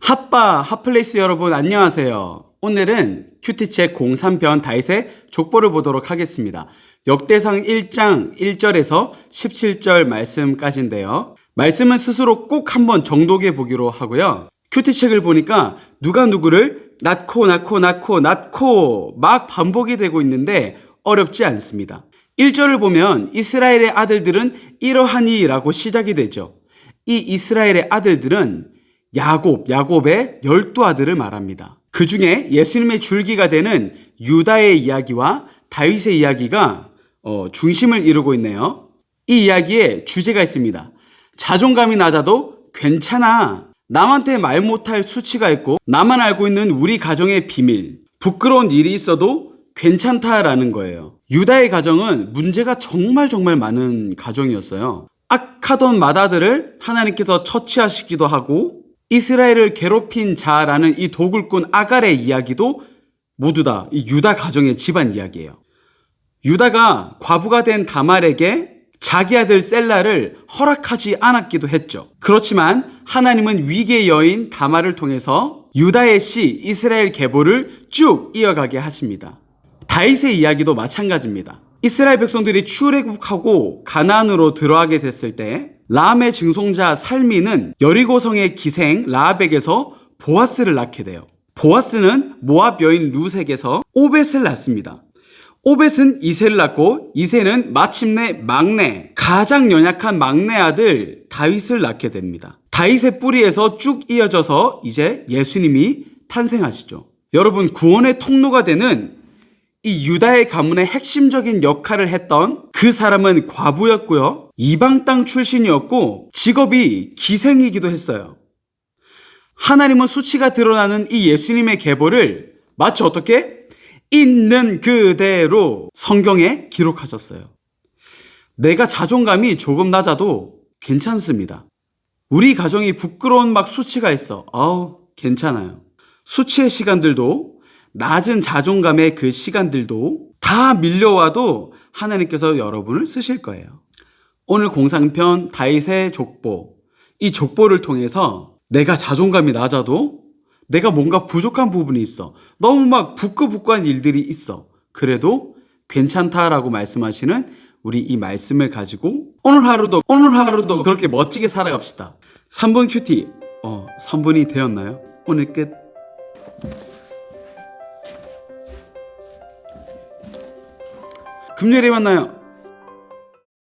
핫바 핫플레이스 여러분 안녕하세요. 오늘은 큐티책 03편 다윗의 족보를 보도록 하겠습니다. 역대상 1장 1절에서 17절 말씀까지인데요. 말씀은 스스로 꼭 한번 정독해 보기로 하고요. 큐티책을 보니까 누가 누구를 낳고 낳고 낳고 낳고 막 반복이 되고 있는데 어렵지 않습니다. 1절을 보면 이스라엘의 아들들은 이러하니라고 시작이 되죠. 이 이스라엘의 아들들은 야곱, 야곱의 열두 아들을 말합니다. 그 중에 예수님의 줄기가 되는 유다의 이야기와 다윗의 이야기가 어, 중심을 이루고 있네요. 이 이야기에 주제가 있습니다. 자존감이 낮아도 괜찮아. 남한테 말 못할 수치가 있고 나만 알고 있는 우리 가정의 비밀. 부끄러운 일이 있어도 괜찮다라는 거예요. 유다의 가정은 문제가 정말 정말 많은 가정이었어요. 악하던 맏아들을 하나님께서 처치하시기도 하고 이스라엘을 괴롭힌 자라는 이 도굴꾼 아갈의 이야기도 모두 다이 유다 가정의 집안 이야기예요. 유다가 과부가 된 다말에게 자기 아들 셀라를 허락하지 않았기도 했죠. 그렇지만 하나님은 위기의 여인 다말을 통해서 유다의 씨 이스라엘 계보를 쭉 이어가게 하십니다. 다윗의 이야기도 마찬가지입니다. 이스라엘 백성들이 출애굽하고 가나안으로 들어가게 됐을 때 라암의 증송자 살미는 여리고성의 기생 라합에게서 보아스를 낳게 돼요. 보아스는 모압 여인 루색에서 오벳을 낳습니다. 오벳은 이세를 낳고 이세는 마침내 막내 가장 연약한 막내 아들 다윗을 낳게 됩니다. 다윗의 뿌리에서 쭉 이어져서 이제 예수님이 탄생하시죠. 여러분 구원의 통로가 되는 이 유다의 가문의 핵심적인 역할을 했던 그 사람은 과부였고요. 이방 땅 출신이었고 직업이 기생이기도 했어요. 하나님은 수치가 드러나는 이 예수님의 계보를 마치 어떻게 있는 그대로 성경에 기록하셨어요. 내가 자존감이 조금 낮아도 괜찮습니다. 우리 가정이 부끄러운 막 수치가 있어. 아우, 괜찮아요. 수치의 시간들도 낮은 자존감의 그 시간들도 다 밀려와도 하나님께서 여러분을 쓰실 거예요. 오늘 공상편 다윗의 족보. 이 족보를 통해서 내가 자존감이 낮아도 내가 뭔가 부족한 부분이 있어. 너무 막 부끄부끄한 일들이 있어. 그래도 괜찮다라고 말씀하시는 우리 이 말씀을 가지고 오늘 하루도 오늘 하루도 그렇게 멋지게 살아갑시다. 3번 큐티. 어, 3번이 되었나요? 오늘 끝. 금요일에 만나요.